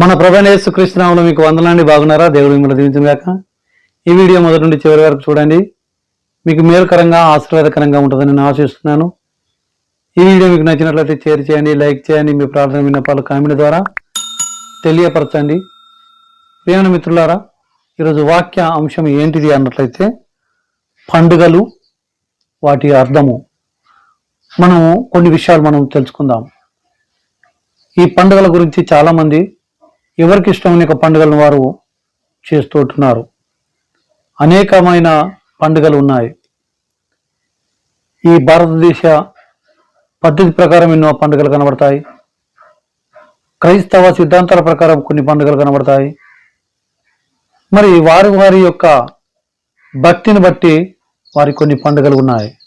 మన ప్రభనేసు కృష్ణరాములు మీకు వందలండి బాగున్నారా? దేవుడు మిమ్మల్ని దీవించిన గాక. ఈ వీడియో మొదటి నుండి చివరి వరకు చూడండి. మీకు మేలుకరంగా ఆశీర్వాదకరంగా ఉంటుందని నేను ఆశిస్తున్నాను. ఈ వీడియో మీకు నచ్చినట్లయితే షేర్ చేయండి లైక్ చేయండి. మీ ప్రార్థన విన్నపాలు కామెంట్ ద్వారా తెలియపరచండి. ప్రియమైన మిత్రులారా ఈరోజు వాక్య అంశం ఏంటిది అన్నట్లయితే పండుగలు వాటి అర్థము. మనము కొన్ని విషయాలు మనం తెలుసుకుందాం. ఈ పండుగల గురించి చాలామంది ఎవరికి ఇష్టమైన పండుగలను వారు చేస్తుంటున్నారు అనేకమైన పండుగలు ఉన్నాయి. ఈ భారతదేశ పద్ధతి ప్రకారం ఎన్నో పండుగలు కనబడతాయి. క్రైస్తవ సిద్ధాంతాల ప్రకారం కొన్ని పండుగలు కనబడతాయి. మరి వారి వారి యొక్క భక్తిని బట్టి వారి కొన్ని పండుగలు ఉన్నాయి.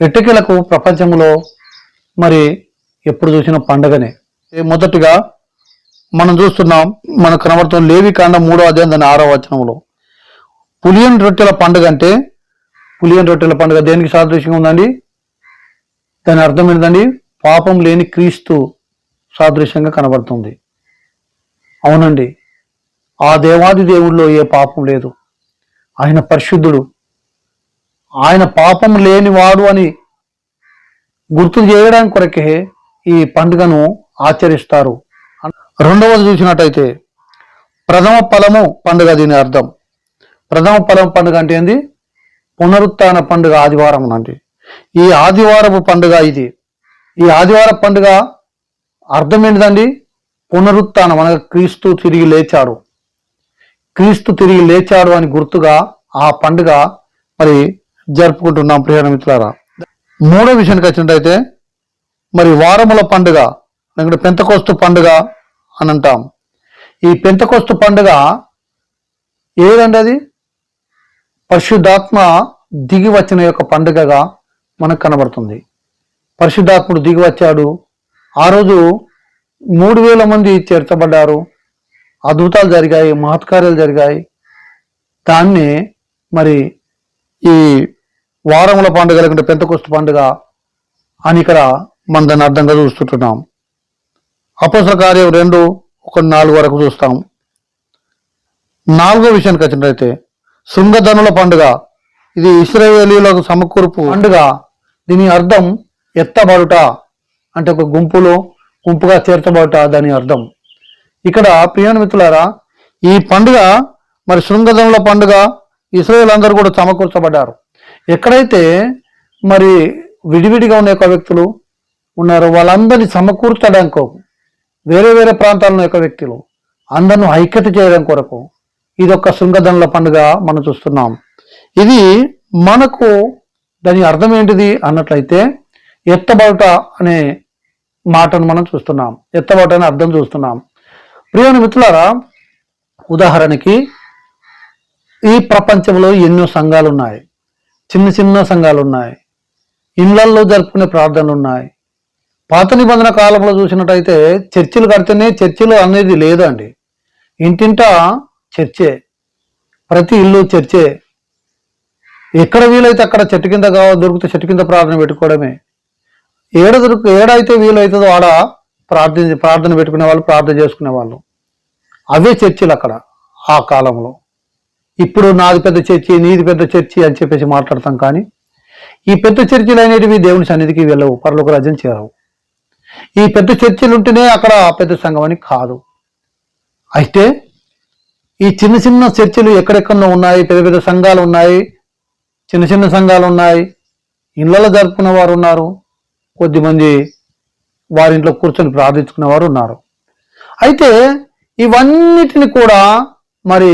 ఎట్టకేలకు ప్రపంచంలో మరి ఎప్పుడు చూసిన పండుగనే. మొదటగా మొదటిగా మనం చూస్తున్నాం మనకు కనబడుతున్న లేవి కాండం మూడో అధ్యాయం దాని ఆరో వచనంలో. పులియన్ రొట్టెల పండుగ అంటే పులియన్ రొట్టెల పండుగ దేనికి సాదృశ్యంగా ఉందండి? దాని అర్థం ఏంటండి? పాపం లేని క్రీస్తు సాదృశ్యంగా కనబడుతుంది. అవునండి. ఆ దేవాది దేవుడిలో ఏ పాపం లేదు. ఆయన పరిశుద్ధుడు. ఆయన పాపం లేనివాడు అని గుర్తు చేయడానికి కొరకే ఈ పండుగను ఆచరిస్తారు. రెండవది చూసినట్టయితే ప్రథమ ఫలము పండుగ దీని అర్థం. ప్రథమ ఫలం పండుగ అంటే ఏంది? పునరుత్న పండుగ ఆదివారం అంటే. ఈ ఆదివారపు పండుగ ఇది. ఈ ఆదివార పండుగ అర్థం ఏంటిదండి? పునరుత్నం అనగా క్రీస్తు తిరిగి లేచాడు. క్రీస్తు తిరిగి లేచాడు అని గుర్తుగా ఆ పండుగ మరి జరుపుకుంటున్నాం ప్రియమైన మిత్రులారా. మూడో విషయానికి వచ్చినట్టయితే మరి వారముల పండుగ లేకుంటే పెంతకోస్తు పండుగ అని అంటాం ఈ పెంతకోస్తు పండుగ ఏదండి అది? పరిశుద్ధాత్మ దిగి వచ్చిన యొక్క పండుగగా మనకు కనబడుతుంది. పరిశుద్ధాత్ముడు దిగి వచ్చాడు ఆ రోజు మూడు వేల మంది చేర్చబడ్డారు. అద్భుతాలు జరిగాయి మహత్కార్యాలు జరిగాయి. దాన్ని మరి ఈ వారముల పండుగ లేకుంటే పెంతకొస్తు పండుగ అని ఇక్కడ మనం దాన్ని అర్థంగా చూస్తుంటున్నాం. అపోసల కార్యం రెండు ఒక నాలుగు వరకు చూస్తాం. నాలుగో విషయానికి వచ్చినట్లయితే శృంగధనుల పండుగ. ఇది ఇస్రాయేలీలకు సమకూర్పు పండుగ. దీని అర్థం ఎత్తబడుట అంటే ఒక గుంపులో గుంపుగా చేర్చబడుట దాని అర్థం. ఇక్కడ ప్రియాణ మిత్రులారా ఈ పండుగ మరి శృంగధనుల పండుగ ఇస్రాయేల్ అందరూ కూడా సమకూర్చబడ్డారు. ఎక్కడైతే మరి విడివిడిగా ఉన్న యొక్క వ్యక్తులు ఉన్నారో వాళ్ళందరినీ సమకూర్చడానికి వేరే వేరే ప్రాంతాలను యొక్క వ్యక్తులు అందరిని ఐక్యత చేయడం కొరకు ఇది ఒక శృంగధనుల పండుగ మనం చూస్తున్నాం. ఇది మనకు దాని అర్థం ఏంటిది అన్నట్లయితే ఎత్తబడుట అనే మాటను మనం చూస్తున్నాం. ఎత్తబడుట అనే అర్థం చూస్తున్నాం. ప్రియమైన మిత్రులారా ఉదాహరణకి ఈ ప్రపంచంలో ఎన్నో సంఘాలు ఉన్నాయి చిన్న చిన్న సంఘాలు ఉన్నాయి ఇళ్ళల్లో జరుపుకునే ప్రార్థనలు ఉన్నాయి. పాత నిబంధన కాలంలో చూసినట్టయితే చర్చిలు కడితేనే చర్చిలు అనేది లేదండి. ఇంటింటా చర్చే. ప్రతి ఇల్లు చర్చే. ఎక్కడ వీలైతే అక్కడ చెట్టు కింద కావాలి దొరికితే చెట్టు కింద ప్రార్థన పెట్టుకోవడమే. ఏడ దొరుకు ఏడైతే వీలైతుందో ఆడ ప్రార్థన ప్రార్థన పెట్టుకునే వాళ్ళు ప్రార్థన చేసుకునే వాళ్ళు. అవే చర్చిలు అక్కడ ఆ కాలంలో. ఇప్పుడు నాది పెద్ద చర్చి నీది పెద్ద చర్చి అని చెప్పేసి మాట్లాడతాం కానీ ఈ పెద్ద చర్చిలు అనేటివి దేవుని సన్నిధికి వెళ్ళవు పరలోక రాజ్యం చేరవు. ఈ పెద్ద చర్చిలు ఉంటేనే అక్కడ పెద్ద సంఘం అని కాదు. అయితే ఈ చిన్న చిన్న చర్చిలు ఎక్కడెక్కడో ఉన్నాయి పెద్ద పెద్ద సంఘాలు ఉన్నాయి చిన్న చిన్న సంఘాలు ఉన్నాయి ఇళ్ళలో జరుపుకున్న వారు ఉన్నారు కొద్దిమంది వారింట్లో కూర్చొని ప్రార్థించుకున్న వారు ఉన్నారు. అయితే ఇవన్నిటిని కూడా మరి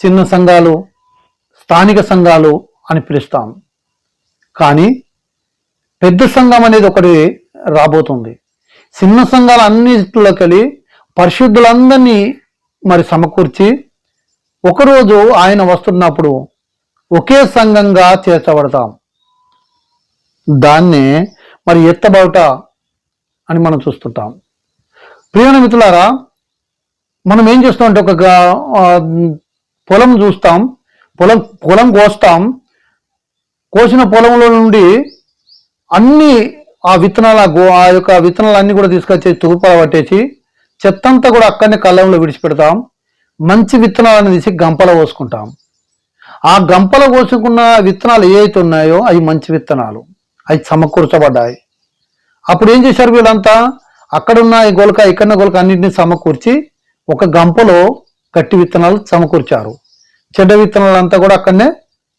చిన్న సంఘాలు స్థానిక సంఘాలు అని పిలుస్తాం. కానీ పెద్ద సంఘం అనేది ఒకటి రాబోతుంది. చిన్న సంఘాలు అన్నిటిలోకి కలిగి పరిశుద్ధులందరినీ మరి సమకూర్చి ఒకరోజు ఆయన వస్తున్నప్పుడు ఒకే సంఘంగా చేర్చబడతాం. దాన్నే మరి ఎత్తబడట అని మనం చూస్తుంటాం. ప్రియమైన మిత్రులారా మనం ఏం చేస్తాం అంటే ఒక పొలం చూస్తాం. పొలం పొలం కోస్తాం. కోసిన పొలంలో నుండి అన్ని ఆ విత్తనాల గో ఆ యొక్క విత్తనాలన్నీ కూడా తీసుకొచ్చి తుగుపల పట్టేసి చెత్తంతా కూడా అక్కడనే కళ్ళంలో విడిచిపెడతాం. మంచి విత్తనాలను తీసి గంపలో పోసుకుంటాం. ఆ గంపలో పోసుకున్న విత్తనాలు ఏవైతే ఉన్నాయో అవి మంచి విత్తనాలు. అవి సమకూర్చబడ్డాయి. అప్పుడు ఏం చేశారు వీళ్ళంతా? అక్కడున్న ఈ గొలక ఇక్కడ గొలక అన్నింటినీ సమకూర్చి ఒక గంపలో గట్టి విత్తనాలు సమకూర్చారు. చెడ్డ విత్తనాలు అంతా కూడా అక్కడనే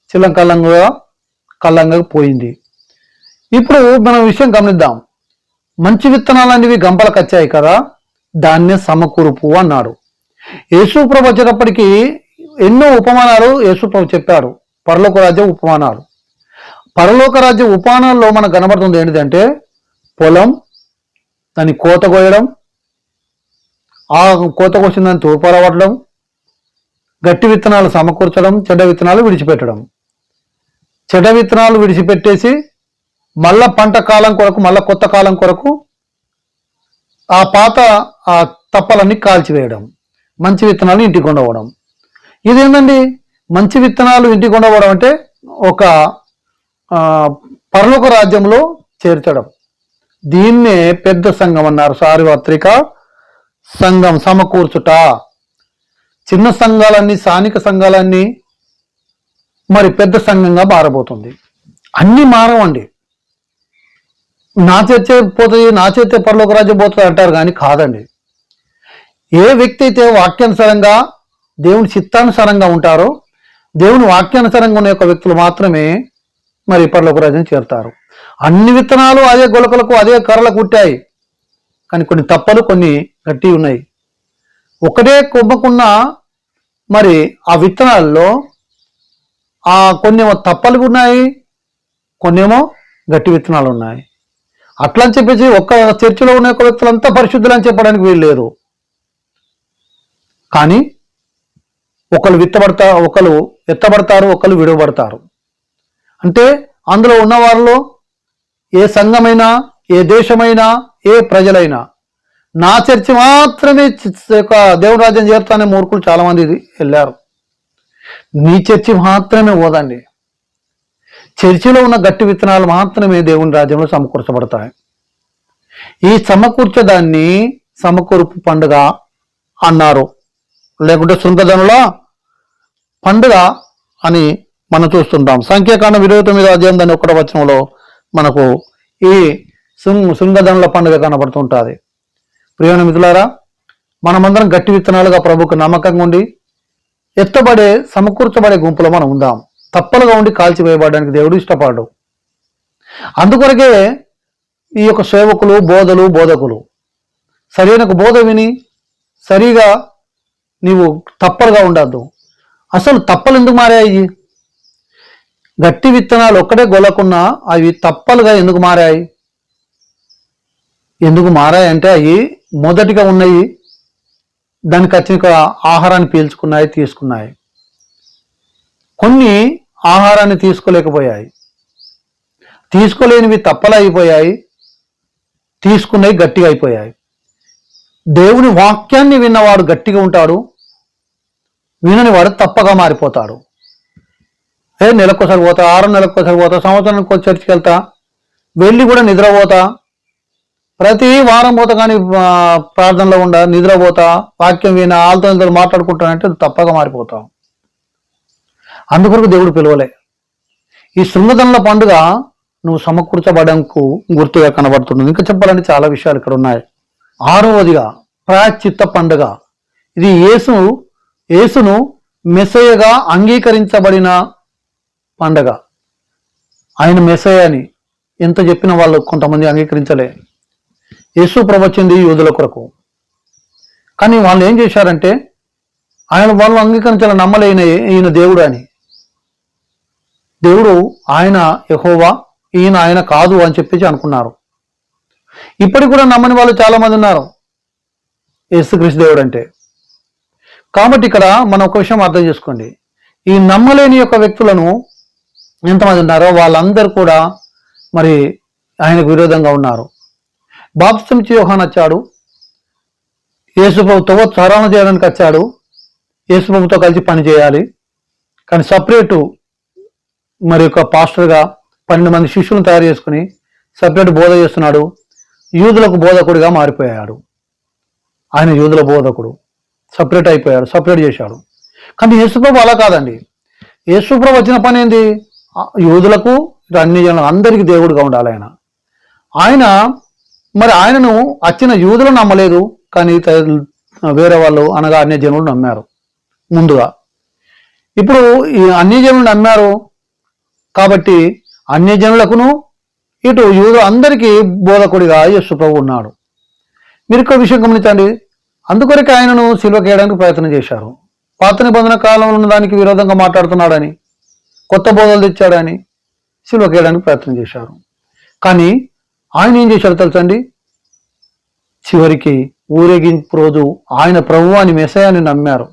చిల్లం కళ్ళంగా కల్లంగా పోయింది. ఇప్పుడు మనం విషయం గమనిద్దాం. మంచి విత్తనాలు అనేవి గంపలకు వచ్చాయి కదా దాన్నే సమకూర్పు అన్నాడు యేసుప్రభు వచ్చేటప్పటికి ఎన్నో ఉపమానాలు యేసుప్రభు చెప్పారు పరలోక రాజ్యం ఉపమానాలు. పరలోక రాజ్య ఉపమానాల్లో మనకు కనబడుతుంది ఏంటిదంటే పొలం దాన్ని కోత కోయడం ఆ కోత కోసిన దాన్ని తూర్పారవడం గట్టి విత్తనాలు సమకూర్చడం చెడ్డ విత్తనాలు విడిచిపెట్టడం. చెడ్డ విత్తనాలు విడిచిపెట్టేసి మళ్ళా పంట కాలం కొరకు మళ్ళా కొత్త కాలం కొరకు ఆ పాత ఆ తప్పలన్నీ కాల్చివేయడం మంచి విత్తనాలు ఇంటికి కొండవడం ఇదేంటండి మంచి విత్తనాలు ఇంటికి కొండవడం అంటే ఒక పరలోక రాజ్యంలో చేర్చడం. దీన్నే పెద్ద సంఘం అన్నారు సార్వత్రిక సంఘం సమకూర్చుట. చిన్న సంఘాలన్నీ స్థానిక సంఘాలన్నీ మరి పెద్ద సంఘంగా మారబోతుంది. అన్నీ మారవండి. నా చేతే పోతుంది నా చేతే పరలోక రాజ్యం పోతుంది అంటారు కానీ కాదండి. ఏ వ్యక్తి అయితే వాక్యానుసారంగా దేవుని చిత్తానుసారంగా ఉంటారో దేవుని వాక్యానుసారంగా ఉన్న యొక్క వ్యక్తులు మాత్రమే మరి పరలోక రాజ్యం చేరుతారు. అన్ని విత్తనాలు అదే గొలకలకు అదే కర్రలకు పుట్టాయి. కానీ కొన్ని తప్పలు కొన్ని గట్టి ఉన్నాయి. ఒకటే కొమ్మకున్న మరి ఆ విత్తనాల్లో ఆ కొన్నేమో తప్పలు ఉన్నాయి కొన్నేమో గట్టి విత్తనాలు ఉన్నాయి. అట్లా అని చెప్పేసి ఒక్క చర్చిలో ఉన్న యొక్క వ్యక్తులంతా పరిశుద్ధులు అని చెప్పడానికి వీలు లేదు. కానీ ఒకరు విత్తబడతా ఒకరు ఎత్తబడతారు ఒకరు విడవబడతారు. అంటే అందులో ఉన్న వారిలో ఏ సంఘమైనా ఏ దేశమైనా ఏ ప్రజలైనా నా చర్చి మాత్రమే ఒక యొక్క దేవుని రాజ్యం చేరుతానే మూర్ఖులు చాలామంది వెళ్ళారు. నీ చర్చి మాత్రమే పోదండి చర్చిలో ఉన్న గట్టి విత్తనాలు మాత్రమే దేవుని రాజ్యంలో సమకూర్చబడతాయి. ఈ సమకూర్చదాన్ని సమకూర్పు పండుగ అన్నారు. లేకుంటే శృంగధనుల పండుగ అని మనం చూస్తుంటాం. సంఖ్యాకాండం ఇరవై తొమ్మిది అధ్యాయం దాని ఒక్కడ వచనంలో మనకు ఈ శృంగధనుల పండుగ కనబడుతుంటుంది. ప్రియమైన మిత్రులారా మనమందరం గట్టి విత్తనాలుగా ప్రభుకు నమ్మకంగా ఉండి ఎత్తబడే సమకూర్చబడే గుంపులో మనం ఉందాం. తప్పలుగా ఉండి కాల్చివేయబడడానికి దేవుడు ఇష్టపడడు. అందుకొరకే ఈ యొక్క సేవకులు బోధలు బోధకులు. సరైన బోధ విని సరిగా నీవు తప్పలుగా ఉండద్దు. అసలు తప్పలు ఎందుకు మారాయి? గట్టి విత్తనాలు ఒక్కటే గొలకున్నా అవి తప్పలుగా ఎందుకు మారాయి? ఎందుకు మారాయి అంటే అవి మొదటిగా ఉన్నాయి దానికి వచ్చిన ఆహారాన్ని పీల్చుకున్నాయి తీసుకున్నాయి. కొన్ని ఆహారాన్ని తీసుకోలేకపోయాయి. తీసుకోలేనివి తప్పలైపోయాయి అయిపోయాయి. తీసుకున్నవి గట్టిగా అయిపోయాయి. దేవుని వాక్యాన్ని విన్నవాడు గట్టిగా ఉంటాడు. వినని వాడు తప్పగా మారిపోతాడు. ఏ నెలకోసారి పోతా ఆరు నెలకోసారి పోతా సంవత్సరానికి ఒక చర్చికి వెళ్తా వెళ్ళి కూడా నిద్రపోతా ప్రతి వారం పోతా కానీ ప్రార్థనలో ఉండ నిద్రపోతా వాక్యం విన ఆలతో ఇద్దరు మాట్లాడుకుంటానంటే తప్పగా మారిపోతావు. అందుకొరకు దేవుడు పిలవలే. ఈ శృంగదనుల పండుగ నువ్వు సమకూర్చబడంకు గుర్తుగా కనబడుతుంది ఇంకా చెప్పాలంటే చాలా విషయాలు ఇక్కడ ఉన్నాయి. ఆరవదిగా ప్రాచిత్త పండుగ. ఇది యేసు యేసును మెసయగా అంగీకరించబడిన పండగ. ఆయన మెసయ అని ఎంత చెప్పిన వాళ్ళు కొంతమంది అంగీకరించలే. యేసు ప్రవచింది యూదుల కొరకు. కానీ వాళ్ళు ఏం చేశారంటే ఆయన వాళ్ళు అంగీకరించాలని నమ్మలేని ఈయన దేవుడు అని. దేవుడు ఆయన యహోవా ఈయన ఆయన కాదు అని చెప్పేసి అనుకున్నారు. ఇప్పటికి కూడా నమ్మని వాళ్ళు చాలామంది ఉన్నారు. యేసుక్రీస్తు దేవుడు అంటే. కాబట్టి ఇక్కడ మనం ఒక విషయం అర్థం చేసుకోండి. ఈ నమ్మలేని యొక్క వ్యక్తులను ఎంతమంది ఉన్నారో వాళ్ళందరూ కూడా మరి ఆయనకు విరోధంగా ఉన్నారు. బాప్సం యోహాన్ వచ్చాడు. యేసుప్రభుతో సరళన చేయడానికి వచ్చాడు. యేసుప్రభుతో కలిసి పని చేయాలి. కానీ సపరేటు మరి యొక్క పాస్టర్గా పన్నెండు మంది శిష్యులను తయారు చేసుకుని సపరేట్ బోధ చేస్తున్నాడు. యూదులకు బోధకుడిగా మారిపోయాడు. ఆయన యూదుల బోధకుడు. సపరేట్ అయిపోయాడు. సపరేట్ చేశాడు. కానీ యేసుప్రభు అలా కాదండి. యేసుప్రభు వచ్చిన పని ఏంది? యూదులకు అన్ని జనులు అందరికీ దేవుడుగా ఉండాలి ఆయన. ఆయన మరి ఆయనను వచ్చిన యూదులు నమ్మలేదు. కానీ వేరే వాళ్ళు అనగా అన్య జనులు నమ్మారు. ముందుగా. ఇప్పుడు ఈ అన్య జనులు నమ్మారు. కాబట్టి అన్య జనులకును ఇటు యూదు అందరికీ బోధకుడిగా యేసు ప్రభు ఉన్నాడు. మీరు ఇక్కడ విషయం గమనించండి. అందుకొరకు ఆయనను సిల్వకేయడానికి ప్రయత్నం చేశారు. పాత నిబంధన కాలంలో ఉన్న దానికి విరోధంగా మాట్లాడుతున్నాడని కొత్త బోధలు తెచ్చాడని సిల్వకేయడానికి ప్రయత్నం చేశారు. కానీ ఆయన ఏం చేశాడు తెలుసండి? చివరికి ఊరేగింపు రోజు ఆయన ప్రభు అని మెసయాన్ని నమ్మారు.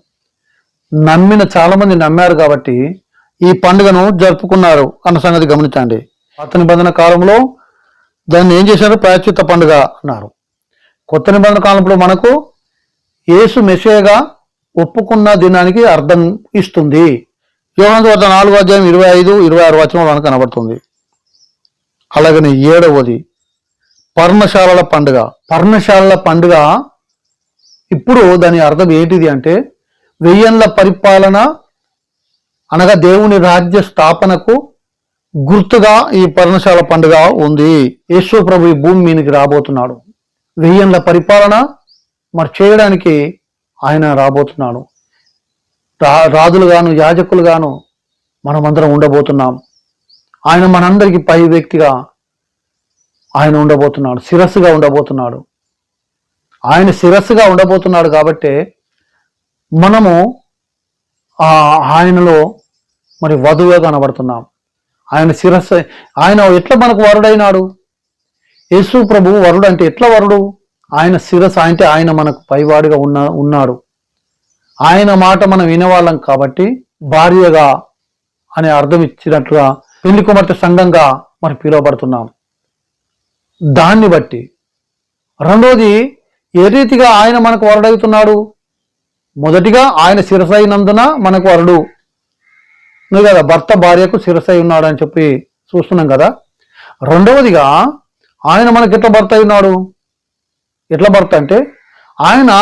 నమ్మిన చాలామంది నమ్మారు కాబట్టి ఈ పండుగను జరుపుకున్నారు అన్న సంగతి గమనించండి. పాత నిబంధన కాలంలో దాన్ని ఏం చేశారు? ప్రాయశ్చిత్త పండుగ అన్నారు. కొత్త నిబంధన కాలంలో మనకు యేసు మెసేగా ఒప్పుకున్న దినానికి అర్థం ఇస్తుంది. యోహన్ వద్ద నాలుగు అధ్యాయం ఇరవై ఐదు ఇరవై ఆరు వచనం మనకు కనబడుతుంది. అలాగనే ఏడవది పర్ణశాలల పండుగ. పర్ణశాలల పండుగ ఇప్పుడు దాని అర్థం ఏంటిది అంటే వెయ్యేళ్ళ పరిపాలన అనగా దేవుని రాజ్య స్థాపనకు గుర్తుగా ఈ పర్ణశాల పండుగ ఉంది. యేసు ప్రభు ఈ భూమి మీదకి రాబోతున్నాడు. వెయ్యేళ్ళ పరిపాలన మరి చేయడానికి ఆయన రాబోతున్నాడు. రా రాజులుగాను యాజకులుగాను మనమందరం ఉండబోతున్నాం. ఆయన మనందరికీ పై వ్యక్తిగా ఆయన ఉండబోతున్నాడు. శిరస్సుగా ఉండబోతున్నాడు. ఆయన శిరస్సుగా ఉండబోతున్నాడు కాబట్టి మనము ఆ ఆయనలో మరి వధువుగా కనబడుతున్నాం. ఆయన శిరస్సు ఆయన ఎట్లా మనకు వరుడైనాడు? యేసు ప్రభు వరుడు అంటే ఎట్లా వరుడు? ఆయన శిరస్సు అంటే ఆయన మనకు పైవాడిగా ఉన్న ఉన్నాడు. ఆయన మాట మనం వినేవాళ్ళం కాబట్టి భార్యగా అనే అర్థం ఇచ్చినట్లుగా పెళ్ళి కుమార్తె సంఘంగా మరి పిలువబడుతున్నాం. దాన్ని బట్టి రెండోది ఏ రీతిగా ఆయన మనకు వరడవుతున్నాడు? మొదటిగా ఆయన శిరసైనందున మనకు వరుడు. నువ్వు కదా భర్త భార్యకు శిరసై ఉన్నాడు అని చెప్పి చూస్తున్నాం కదా. రెండవదిగా ఆయన మనకి ఎట్లా భర్త ఉన్నాడు ఎట్లా భర్త అంటే ఆయన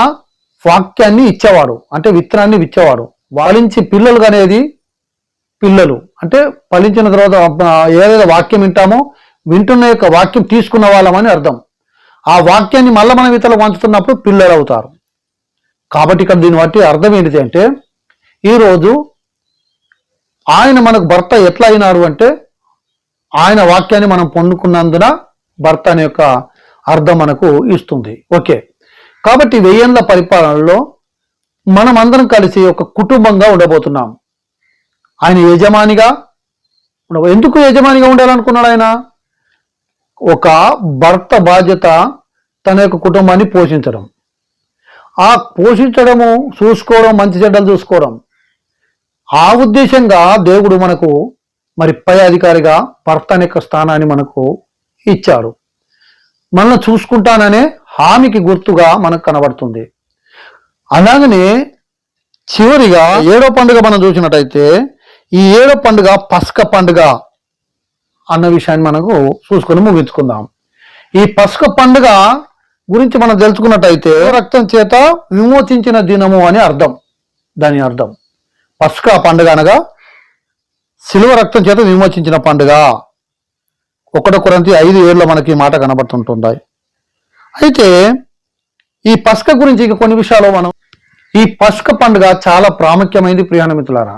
వాక్యాన్ని ఇచ్చేవాడు అంటే విత్తనాన్ని ఇచ్చేవాడు వాలించి పిల్లలు అనేది పిల్లలు. అంటే ఫలించిన తర్వాత ఏదైతే వాక్యం వింటామో వింటున్న యొక్క వాక్యం తీసుకున్న వాళ్ళమని అర్థం. ఆ వాక్యాన్ని మళ్ళీ మనం ఇతరులకు పంచుతున్నప్పుడు పిల్లలు అవుతారు. కాబట్టి ఇక్కడ దీన్ని బట్టి అర్థం ఏంటిది అంటే ఈరోజు ఆయన మనకు భర్త ఎట్లా అయినాడు అంటే ఆయన వాక్యాన్ని మనం పొందుకున్నందున భర్త అనే యొక్క అర్థం మనకు ఇస్తుంది. ఓకే. కాబట్టి వెయ్యేళ్ళ పరిపాలనలో మనం అందరం కలిసి ఒక కుటుంబంగా ఉండబోతున్నాం. ఆయన యజమానిగా ఎందుకు యజమానిగా ఉండాలనుకున్నాడు ఆయన? ఒక భర్త బాధ్యత తన యొక్క కుటుంబాన్ని పోషించడం. ఆ పోషించడము చూసుకోవడం మంచి చెడ్డలు చూసుకోవడం. ఆ ఉద్దేశంగా దేవుడు మనకు మరి పై అధికారిగా భర్త అనే యొక్క స్థానాన్ని మనకు ఇచ్చాడు. మనల్ని చూసుకుంటాననే హామీకి గుర్తుగా మనకు కనబడుతుంది. అలాగనే చివరిగా ఏడో పండుగ మనం చూసినట్టయితే ఈ ఏడో పండుగ పస్క పండుగ అన్న విషయాన్ని మనకు చూసుకొని ముగించుకుందాం. ఈ పస్క పండుగ గురించి మనం తెలుసుకున్నట్టయితే రక్తం చేత విమోచించిన దినము అని అర్థం. దాని అర్థం. పస్కా పండుగ అనగా శిలువ రక్తం చేత విమోచించిన పండుగ. ఒకటి కొరంతి ఐదు ఏళ్ళలో మనకి ఈ మాట కనబడుతుంటుంది. అయితే ఈ పస్క గురించి ఇక కొన్ని విషయాలు మనం ఈ పస్క పండుగ చాలా ప్రాముఖ్యమైనది ప్రియాణమిత్రులారా.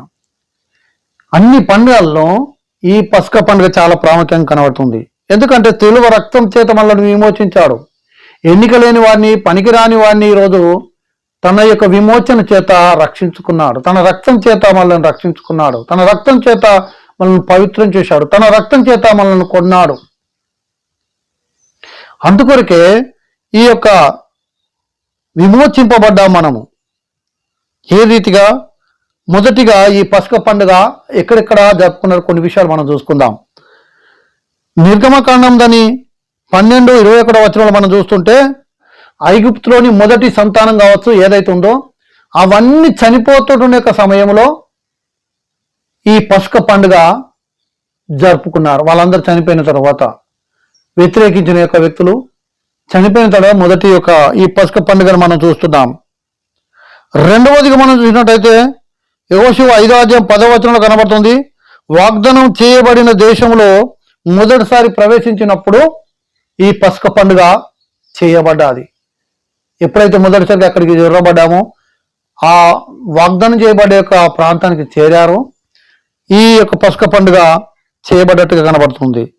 అన్ని పండుగల్లో ఈ పస్క పండుగ చాలా ప్రాముఖ్యంగా కనబడుతుంది. ఎందుకంటే తెలుగు రక్తం చేత మనల్ని విమోచించాడు. ఎన్నిక లేని వారిని పనికిరాని వారిని ఈరోజు తన యొక్క విమోచన చేత రక్షించుకున్నాడు. తన రక్తం చేత మనల్ని రక్షించుకున్నాడు. తన రక్తం చేత మనల్ని పవిత్రం చేశాడు. తన రక్తం చేత మనల్ని కొన్నాడు. అందుకొరకే ఈ యొక్క విమోచింపబడ్డా మనము. ఏ రీతిగా? మొదటిగా ఈ పసుక పండుగ ఎక్కడెక్కడ జరుపుకున్నారు కొన్ని విషయాలు మనం చూసుకుందాం. నిర్గమకాండం దాని పన్నెండు ఇరవై ఒకటో వచనంలో మనం చూస్తుంటే ఐగుప్తులోని మొదటి సంతానం కావచ్చు ఏదైతే ఉందో అవన్నీ చనిపోతున్న యొక్క సమయంలో ఈ పసుక పండుగ జరుపుకున్నారు. వాళ్ళందరూ చనిపోయిన తర్వాత వ్యతిరేకించిన యొక్క వ్యక్తులు చనిపోయిన తర్వాత మొదటి యొక్క ఈ పసుక పండుగను మనం చూస్తున్నాం. రెండవదిగా మనం చూసినట్టయితే యోశివ ఐదో అధ్యాయం పదవచనంలో కనబడుతుంది వాగ్దానం చేయబడిన దేశంలో మొదటిసారి ప్రవేశించినప్పుడు ఈ పసుక పండుగ చేయబడ్డాది. ఎప్పుడైతే మొదటిసారి అక్కడికి జొరబడ్డామో ఆ వాగ్దానం చేయబడే యొక్క ప్రాంతానికి చేరారో. ఈ యొక్క పసుక పండుగ చేయబడ్డట్టుగా కనబడుతుంది.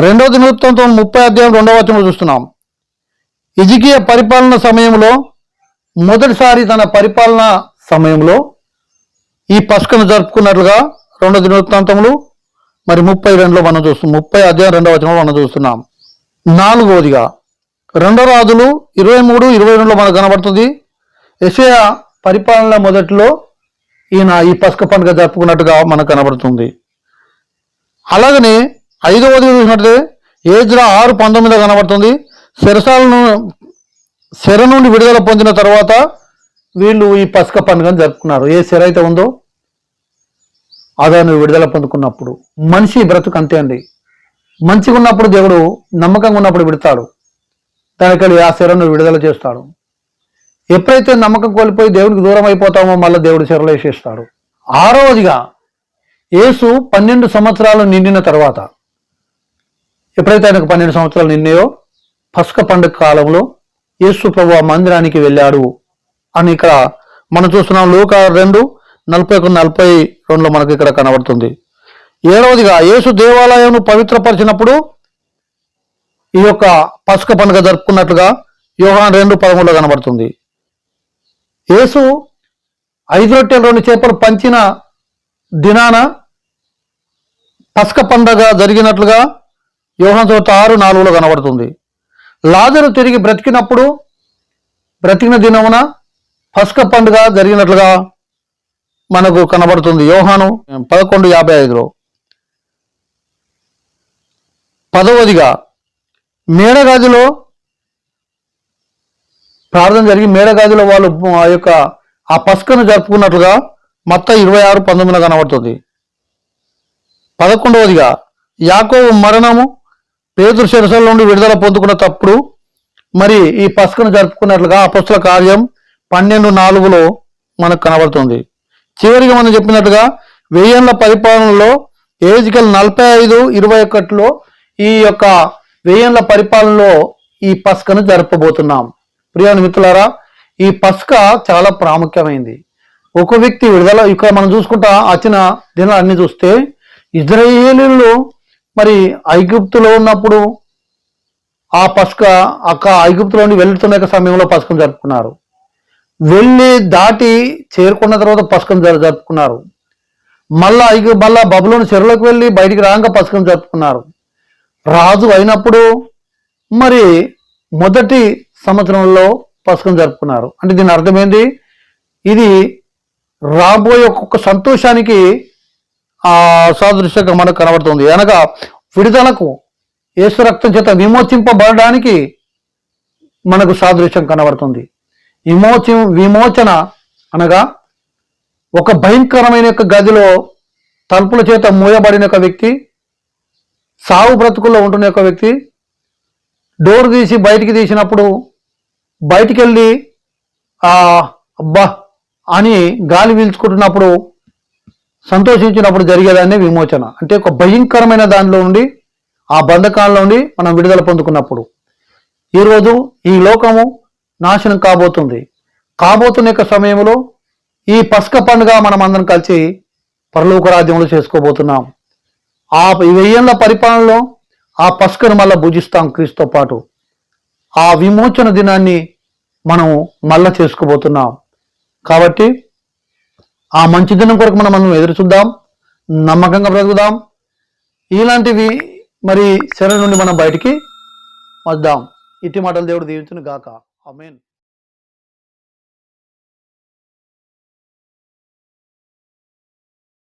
రెండవ దినవృత్తంతో ముప్పై అధ్యాయం రెండవ వచనం చూస్తున్నాం. ఇజికియ పరిపాలన సమయంలో మొదటిసారి తన పరిపాలన సమయంలో ఈ పసుకను జరుపుకున్నట్లుగా రెండవ దినవృత్తాంతములు మరి ముప్పై రెండులో మనం చూస్తున్నాం. ముప్పై అధ్యాయం రెండవ వచనంలో మనం చూస్తున్నాం. నాలుగవదిగా రెండో రాజులు ఇరవై మూడు ఇరవై రెండులో మనకు కనబడుతుంది. యెషయా పరిపాలన మొదట్లో ఈయన ఈ పసుక పండుగ జరుపుకున్నట్టుగా మనకు కనబడుతుంది. అలాగనే ఐదవది చూసినట్లయితే ఏజ్రా ఆరు పంతొమ్మిదిలో కనబడుతుంది. శిరసాలను శిర నుండి విడుదల పొందిన తర్వాత వీళ్ళు ఈ పసుక పండుగను జరుపుకున్నారు. ఏ శిర అయితే ఉందో అదాన్ని విడుదల పొందుకున్నప్పుడు. మనిషి బ్రతుకు అంతే అండి. మంచిగా ఉన్నప్పుడు దేవుడు నమ్మకంగా ఉన్నప్పుడు విడతాడు. దానికెళ్ళి ఆ శిరను విడుదల చేస్తాడు. ఎప్పుడైతే నమ్మకం కోల్పోయి దేవుడికి దూరం అయిపోతామో మళ్ళీ దేవుడు చెరలో వేసేస్తాడు. రోజుగా యేసు పన్నెండు సంవత్సరాలు నిండిన తర్వాత ఎప్పుడైతే ఆయనకు పన్నెండు సంవత్సరాలు నిన్నాయో పసుక పండుగ కాలంలో యేసు ప్రభు ఆ మందిరానికి వెళ్ళాడు అని ఇక్కడ మనం చూస్తున్నాం. లోక రెండు నలభై ఒక నలభై రెండులో మనకి ఇక్కడ కనబడుతుంది. ఏడవదిగా యేసు దేవాలయం పవిత్రపరిచినప్పుడు ఈ యొక్క పసుక పండుగ జరుపుకున్నట్లుగా యోహాన్ రెండు పదమూడులో కనబడుతుంది. యేసు ఐదు రొట్టెలు రెండు చేపలు పంచిన దినాన పసుక పండగ జరిగినట్లుగా యోహాన్ చోట ఆరు నాలుగులో కనబడుతుంది. లాజరు తిరిగి బ్రతికినప్పుడు బ్రతికిన దినమున పసుక పండుగ జరిగినట్లుగా మనకు కనబడుతుంది. యోహాను పదకొండు యాభై ఐదులో. పదవదిగా మేడగాజులో ప్రార్థన జరిగి మేడగాజులో వాళ్ళు ఆ యొక్క ఆ పసుకను జరుపుకున్నట్లుగా మొత్తం ఇరవై ఆరు పంతొమ్మిదిలో కనబడుతుంది. పదకొండవదిగా యాకోబు మరణము పేదరు శిరసల నుండి విడుదల పొందుకున్న తప్పుడు మరి ఈ పసుకను జరుపుకున్నట్లుగా అపస్తుల కార్యం పన్నెండు నాలుగులో మనకు కనబడుతుంది. చివరిగా మనం చెప్పినట్టుగా వెయ్యేళ్ళ పరిపాలనలో ఏజికల్ నలభై ఐదు ఇరవై ఒకటిలో ఈ యొక్క వెయ్యేళ్ళ పరిపాలనలో ఈ పసుకను జరపబోతున్నాం. ప్రియాని మిత్రులారా ఈ పసుక చాలా ప్రాముఖ్యమైంది. ఒక వ్యక్తి విడుదల ఇక్కడ మనం చూసుకుంటా వచ్చిన దినాలన్నీ చూస్తే ఇజ్రాయేలీలు మరి ఐగుప్తులో ఉన్నప్పుడు ఆ పసుక అక్క ఐగుప్తులో నుండి వెళ్తున్న యొక్క సమయంలో పసుకం జరుపుకున్నారు. వెళ్ళి దాటి చేరుకున్న తర్వాత పసుకం జరుపుకున్నారు. మళ్ళా ఐగు మళ్ళా బబులోని చెరువులకు వెళ్ళి బయటికి రాగా పసుకం జరుపుకున్నారు. రాజు అయినప్పుడు మరి మొదటి సంవత్సరంలో పసుకం జరుపుకున్నారు. అంటే దీని అర్థం ఇది రాబోయే ఒక్కొక్క సంతోషానికి ఆ సాదృశ్యంగా మనకు కనబడుతుంది. అనగా విడుదలకు యేసు రక్తం చేత విమోచింపబడడానికి మనకు సాదృశ్యం కనబడుతుంది. విమోచ విమోచన అనగా ఒక భయంకరమైన యొక్క గదిలో తలుపుల చేత మూయబడిన ఒక వ్యక్తి సావు బ్రతుకుల్లో ఉంటున్న ఒక వ్యక్తి డోర్ తీసి బయటికి తీసినప్పుడు బయటికి వెళ్ళి అబ్బా అని గాలి పీల్చుకుంటున్నప్పుడు సంతోషించినప్పుడు జరిగేదాన్ని విమోచన. అంటే ఒక భయంకరమైన దానిలో ఉండి ఆ బంధకాల్లో ఉండి మనం విడుదల పొందుకున్నప్పుడు. ఈరోజు ఈ లోకము నాశనం కాబోతుంది. కాబోతున్న యొక్క సమయంలో ఈ పసక పండుగ మనం అందరం కలిసి పరలోక రాజ్యంలో చేసుకోబోతున్నాం. ఆ వెయ్యేళ్ళ పరిపాలనలో ఆ పసుకను మళ్ళా భుజిస్తాం క్రీస్తుతో పాటు. ఆ విమోచన దినాన్ని మనం మళ్ళా చేసుకోబోతున్నాం కాబట్టి ఆ మంచి దినం కొరకు మనం మనం ఎదురు చూద్దాం నమ్మకంగా బ్రతుకుదాం. ఇలాంటివి మరి శరణ నుండి మనం బయటికి వద్దాం. ఇట్టి మాటలు దేవుడు దీవించును గాక అమేన్